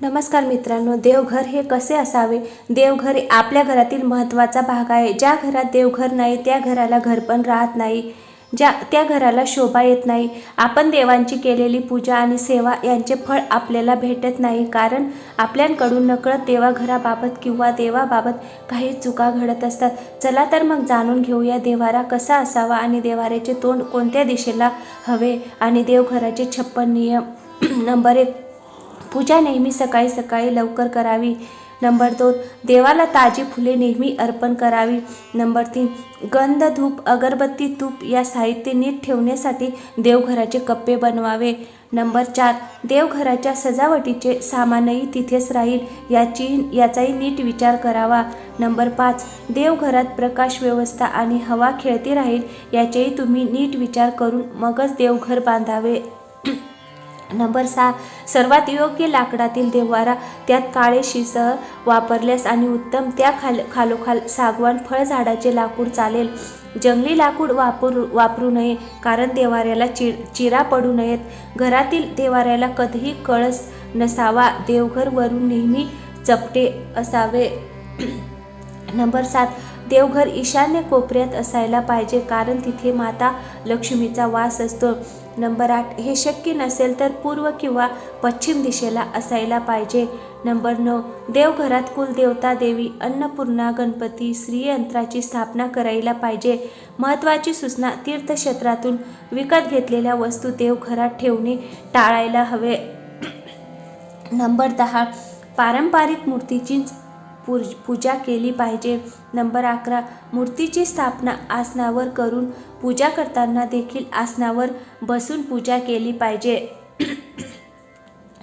नमस्कार मित्रांनो देवघर हे कसे असावे? देवघर हे आपल्या घरातील महत्त्वाचा भाग आहे. ज्या घरात देवघर नाही त्या घराला घर पण राहत नाही. ज्या त्या घराला शोभा येत नाही. आपण देवांची केलेली पूजा आणि सेवा यांचे फळ आपल्याला भेटत नाही. कारण आपल्याकडून नकळत देवाघराबाबत किंवा देवाबाबत काही चुका घडत असतात. चला तर मग जाणून घेऊया देवारा कसा असावा आणि देवाऱ्याचे तोंड कोणत्या दिशेला हवे आणि देवघराचे छप्पन नियम नंबर एक पूजा नेहमी सकाळी सकाळी लवकर करावी. नंबर दोन देवाला ताजी फुले नेहमी अर्पण करावी. नंबर तीन गंध धूप अगरबत्ती तूप या साहित्य नीट ठेवण्यासाठी देवघराचे कप्पे बनवावे. नंबर चार देवघराच्या सजावटीचे सामानही तिथेच राहील याची याचाही नीट विचार करावा. नंबर पाच देवघरात प्रकाश व्यवस्था आणि हवा खेळती राहील याचेही तुम्ही नीट विचार करून मगच देवघर बांधावे. नंबर सहा. सर्वात योग्य लाकडातील देवारा त्यात काळे शिसह वापरल्यास आणि उत्तम त्या खाल खालोखाल सागवान फळझाडाचे लाकूड चालेल. जंगली लाकूड वापरू वापरू नये कारण देवाऱ्याला चि चिरा पडू नयेत. घरातील देवाऱ्याला कधीही कळस नसावा देवघरवरून नेहमी चपटे असावे. नंबर सात. देवघर ईशान्य कोपऱ्यात असायला पाहिजे कारण तिथे माता लक्ष्मीचा वास असतो. नंबर आठ हे शक्य नसेल तर पूर्व किंवा पश्चिम दिशेला असायला पाहिजे. नंबर नऊ देवघरात कुलदेवता देवी अन्नपूर्णा गणपती श्रीयंत्राची स्थापना करायला पाहिजे. महत्त्वाची सूचना तीर्थक्षेत्रातून विकत घेतलेल्या वस्तू देवघरात ठेवणे टाळायला हवे. नंबर दहा पारंपरिक मूर्तीचीच पूज पूजा केली पाहिजे. नंबर अकरा मूर्तीची स्थापना आसनावर करून पूजा करताना देखील आसनावर बसून पूजा केली पाहिजे.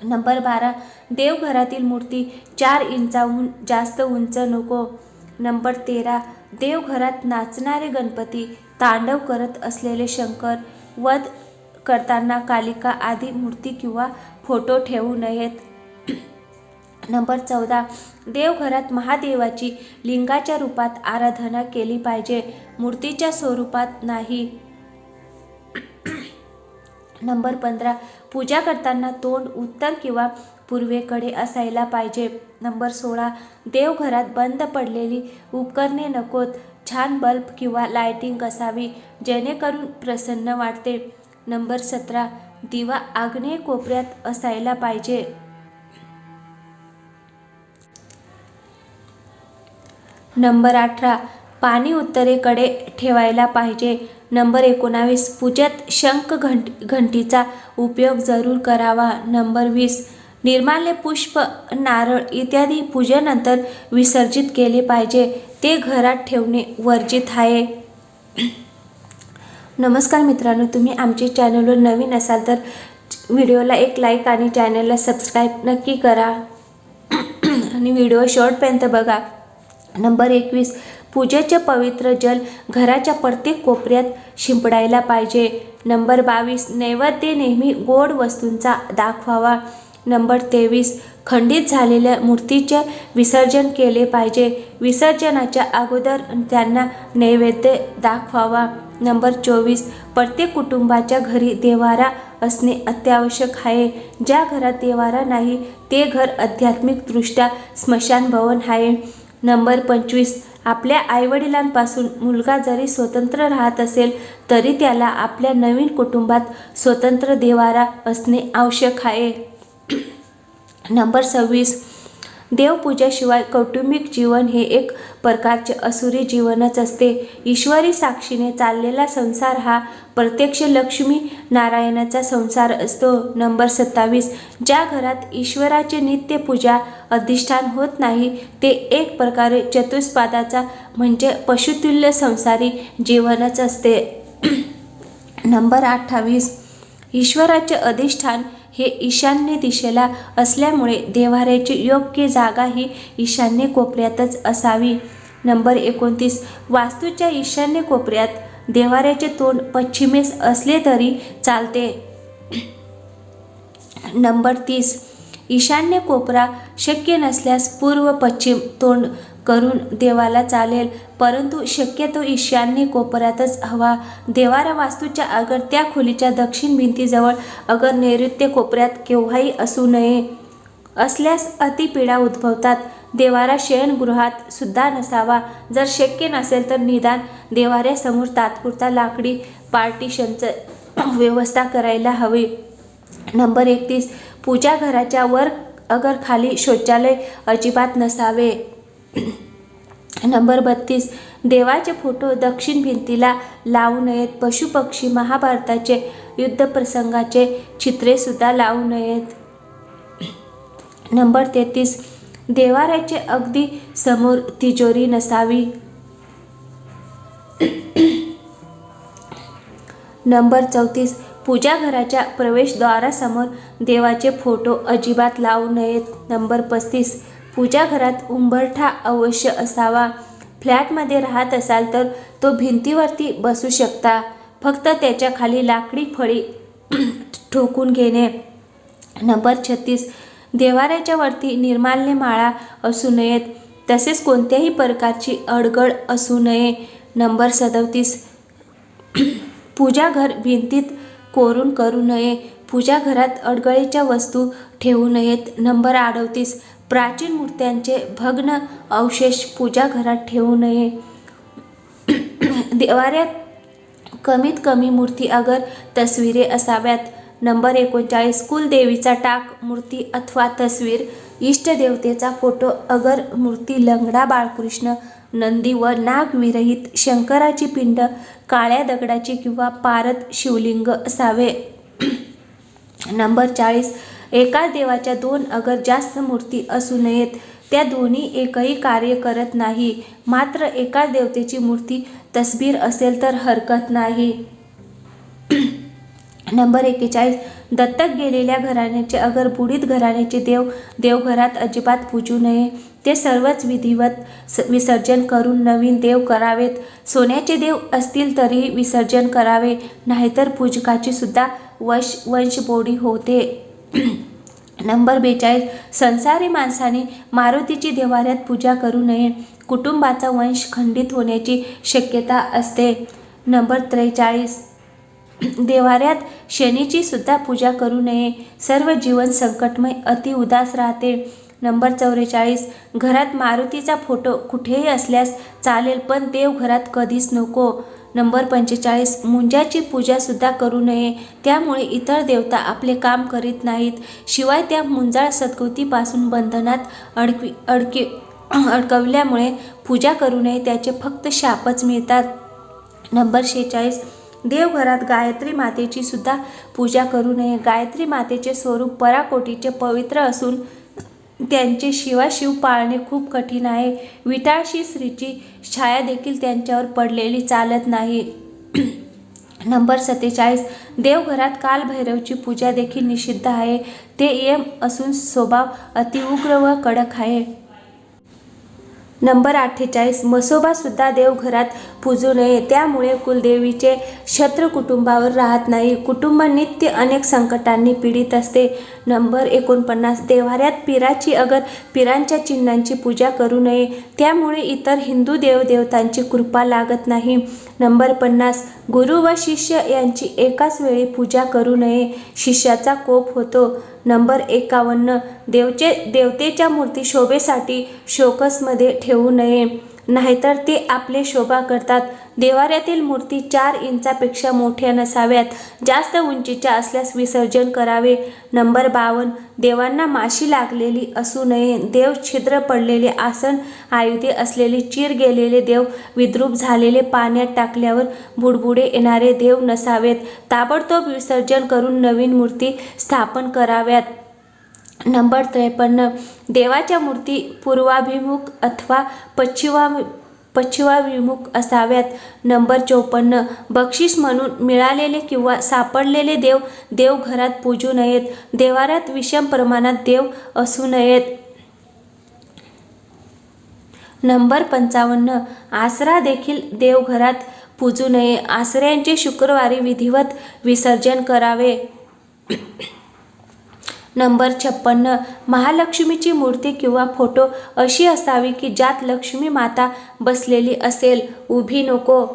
नंबर बारा देवघरातील मूर्ती चार इंचाहून जास्त उंच नको. नंबर तेरा देवघरात नाचणारे गणपती तांडव करत असलेले शंकर वध करताना कालिका आदी मूर्ती किंवा फोटो ठेवू नयेत. नंबर चौदा देवघरात महादेवाची लिंगाच्या रूपात आराधना केली पाहिजे. मूर्तीच्या स्वरूपात नाही. नंबर पंधरा पूजा करताना तोंड उत्तर किंवा पूर्वेकडे असायला पाहिजे. नंबर सोळा देवघरात बंद पडलेली उपकरणे नकोत. छान बल्ब किंवा लायटिंग असावी जेणेकरून प्रसन्न वाटते. नंबर सतरा दिवा आग्नेय कोपऱ्यात असायला पाहिजे. नंबर अठरा. पाणी उत्तरेकडे ठेवायला पाहिजे. नंबर एकोणावीस. पूजेत शंख घंट घंटीचा उपयोग जरूर करावा. नंबर वीस. निर्माल्य पुष्प नारळ इत्यादी पूजेनंतर विसर्जित केले पाहिजे. ते घरात ठेवणे वर्जित आहे. नमस्कार मित्रांनो. तुम्ही आमचे चॅनलवर नवीन असाल तर व्हिडिओला एक लाईक आणि चॅनलला सबस्क्राईब नक्की करा. आणि व्हिडिओ शॉर्टपर्यंत बघा. नंबर एकवीस पूजेचे पवित्र जल घराच्या प्रत्येक कोपऱ्यात शिंपडायला पाहिजे. नंबर बावीस नैवेद्य नेहमी गोड वस्तूंचा दाखवावा. नंबर तेवीस खंडित झालेल्या मूर्तीचे विसर्जन केले पाहिजे. विसर्जनाच्या अगोदर त्यांना नैवेद्य दाखवावा. नंबर चोवीस प्रत्येक कुटुंबाच्या घरी देवारा असणे अत्यावश्यक आहे. ज्या घरात देवारा नाही ते घर आध्यात्मिकदृष्ट्या स्मशान भवन आहे. नंबर पंचवीस. आपल्या आईवडिलांपासून मुलगा जरी स्वतंत्र राहत असेल तरी त्याला आपल्या नवीन कुटुंबात स्वतंत्र देवारा असणे आवश्यक आहे. नंबर सव्वीस. देवपूजेशिवाय कौटुंबिक जीवन हे एक प्रकारचे असुरी जीवनच असते. ईश्वरी साक्षीने चाललेला संसार हा प्रत्यक्ष लक्ष्मी नारायणाचा संसार असतो. नंबर सत्तावीस. ज्या घरात ईश्वराचे नित्यपूजा अधिष्ठान होत नाही ते एक प्रकारे चतुष्पादाचा म्हणजे पशुतुल्य संसारी जीवनच असते. नंबर अठ्ठावीस. ईश्वराचे अधिष्ठान हे ईशान्य दिशेला असल्यामुळे देवाऱ्याची योग्य जागा ही ईशान्य कोपऱ्यातच असावी. नंबर एकोणतीस. वास्तूच्या ईशान्य कोपऱ्यात देवाऱ्याचे तोंड पश्चिमेस असले तरी चालते. नंबर तीस. ईशान्य कोपरा शक्य नसल्यास पूर्व पश्चिम तोंड करून देवाला चालेल. परंतु शक्यतो ईशान्य कोपऱ्यातच हवा. देवारा वास्तूच्या अगर त्या खोलीच्या दक्षिण भिंतीजवळ अगर नैऋत्य कोपऱ्यात केव्हाही असू नये असल्यास अतिपीडा उद्भवतात. देवारा शयनगृहात सुद्धा नसावा. जर शक्य नसेल तर निदान देवाऱ्यासमोर तात्पुरता लाकडी पार्टिशनचं व्यवस्था करायला हवी. नंबर एकतीस. पूजा घराच्या वर अगर खाली शौचालय अजिबात नसावे. नंबर बत्तीस. देवाचे फोटो दक्षिण भिंतीला लावू नयेत. पशुपक्षी महाभारताचे युद्धप्रसंगाचे चित्रे सुद्धा लावू नयेत. नंबर तेहतीस. देवाऱ्याचे अगदी समोर तिजोरी नसावी. नंबर चौतीस. पूजाघराच्या प्रवेशद्वारासमोर देवाचे फोटो अजिबात लावू नयेत. नंबर पस्तीस. पूजा घरात उंबरठा अवश्य असावा. फ्लॅटमध्ये राहत असाल तर तो भिंतीवरती बसू शकता. फक्त त्याच्याखाली लाकडी फळी ठोकून घेणे. नंबर छत्तीस. देवाऱ्याच्या वरती निर्माल्य माळा असू नयेत. तसेच कोणत्याही प्रकारची अडगळ असू नये. नंबर सदतीस. पूजाघर भिंतीत कोरून करू नये. पूजाघरात अडगळीच्या वस्तू ठेवू नयेत. नंबर अडतीस. प्राचीन मूर्त्यांचे भग्न अवशेष पूजा घरात ठेवू नये. देवाऱ्यात कमीत कमी मूर्ती अगर तस्विरे असाव्यात. नंबर एकोणचाळीस कुलदेवीचा टाक मूर्ती अथवा तस्वीर इष्टदेवतेचा फोटो अगर मूर्ती लंगडा बाळकृष्ण नंदी व नागविरहित शंकराची पिंड काळ्या दगडाची किंवा पारद शिवलिंग असावे. नंबर चाळीस एकाच देवाच्या दोन अगर जास्त मूर्ती असू नयेत त्या दोन्ही एकही कार्य करत नाही. मात्र एकाच देवतेची मूर्ती तस्बीर असेल तर हरकत नाही. नंबर एकेचाळीस दत्तक गेलेल्या घराण्याचे अगर बुडीत घराण्याचे देव देवघरात अजिबात पूजू नये. ते सर्वच विधिवत स विसर्जन करून नवीन देव करावेत. सोन्याचे देव असतील तरीही विसर्जन करावे नाहीतर पूजकाची सुद्धा वश वंशबोडी होते. नंबर बेचाळीस. संसारी माणसाने मारुतीची देवाऱ्यात पूजा करू नये. कुटुंबाचा वंश खंडित होण्याची शक्यता असते. नंबर त्रेचाळीस. देवाऱ्यात शनीची सुद्धा पूजा करू नये. सर्व जीवन संकटमय अति उदास राहते. नंबर चौवेचाळीस. घरात मारुतीचा फोटो कुठेही असल्यास चालेल पण देव घरात कधीच नको. नंबर पंचेचाळीस मुंजाची पूजासुद्धा करू नये. त्यामुळे इतर देवता आपले काम करीत नाहीत. शिवाय त्या मुंजाळ सद्गतीपासून बंधनात अडकवी अडकी अडकवल्यामुळे पूजा करू नये त्याचे फक्त शापच मिळतात. नंबर शेहेचाळीस देवघरात गायत्री मातेची सुद्धा पूजा करू नये. गायत्री मातेचे स्वरूप पराकोटीचे पवित्र असून त्यांचे शिवाशिव पाळणे खूप कठीण आहे. विटाळशी स्त्रीची छाया देखील त्यांच्यावर पडलेली चालत नाही. नंबर सत्तेचाळीस. देवघरात कालभैरवची पूजा देखील निषिद्ध आहे. ते यम असून स्वभाव अतिउग्र व कडक आहे. नंबर अठ्ठेचाळीस मसोबासुद्धा देवघरात पूजू नये. त्यामुळे कुलदेवीचे शत्रू कुटुंबावर राहत नाही. कुटुंब नित्य अनेक संकटांनी पीडित असते. नंबर एकोणपन्नास देवाऱ्यात पिराची अगर पिरांच्या चिन्हांची पूजा करू नये. त्यामुळे इतर हिंदू देवदेवतांची कृपा लागत नाही. नंबर पन्नास गुरु व शिष्य यांची एकाच वेळी पूजा करू नये. शिष्याचा कोप होतो. नंबर एकावन्न देवचे देवतेच्या मूर्ती शोभेसाठी शोकसमध्ये ठेवू नये. नाहीतर ते आपले शोभा करतात. देवाऱ्यातील मूर्ती चार इंचापेक्षा मोठ्या नसाव्यात. जास्त उंचीच्या असल्यास विसर्जन करावे. नंबर बावन्न. देवांना माशी लागलेली असू नये. देव छिद्र पडलेले आसन आयुधे असलेले चीर गेलेले देव विद्रूप झालेले पाण्यात टाकल्यावर बुडबुडे येणारे देव नसावेत. ताबडतोब विसर्जन करून नवीन मूर्ती स्थापन कराव्यात. नंबर त्रेपन्न देवाच्या मूर्ती पूर्वाभिमुख अथवा पश्चिमा पश्चिमाभिमुख असाव्यात. नंबर चौपन्न बक्षीस म्हणून मिळालेले किंवा सापडलेले देव देवघरात पूजू नयेत. देवाऱ्यात विषम प्रमाणात देव असू नयेत. नंबर पंचावन्न आसरा देखील देवघरात पूजू नये. आसऱ्यांचे शुक्रवारी विधिवत विसर्जन करावे. नंबर छप्पन्न. महालक्ष्मीची मूर्ती किंवा फोटो अशी असावी की ज्यात लक्ष्मी माता बसलेली असेल. उभी नको.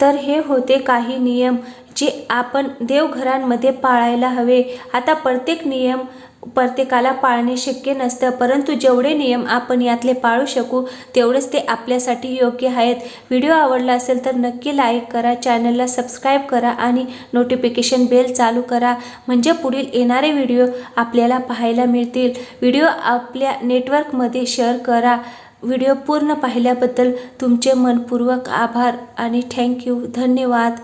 तर हे होते काही नियम जे आपण देवघरांमध्ये पाळायला हवे. आता प्रत्येक नियम प्रत्येकाला पाळणे शक्य नसतं परंतु जेवढे नियम आपण यातले पाळू शकू तेवढेच ते आपल्यासाठी योग्य आहेत. व्हिडिओ आवडला असेल तर नक्की लाईक करा चॅनलला सबस्क्राईब करा आणि नोटिफिकेशन बेल चालू करा. म्हणजे पुढील येणारे व्हिडिओ आपल्याला पाहायला मिळतील. व्हिडिओ आपल्या नेटवर्कमध्ये शेअर करा. व्हिडिओ पूर्ण पाहिल्याबद्दल तुमचे मनपूर्वक आभार आणि थँक्यू. धन्यवाद.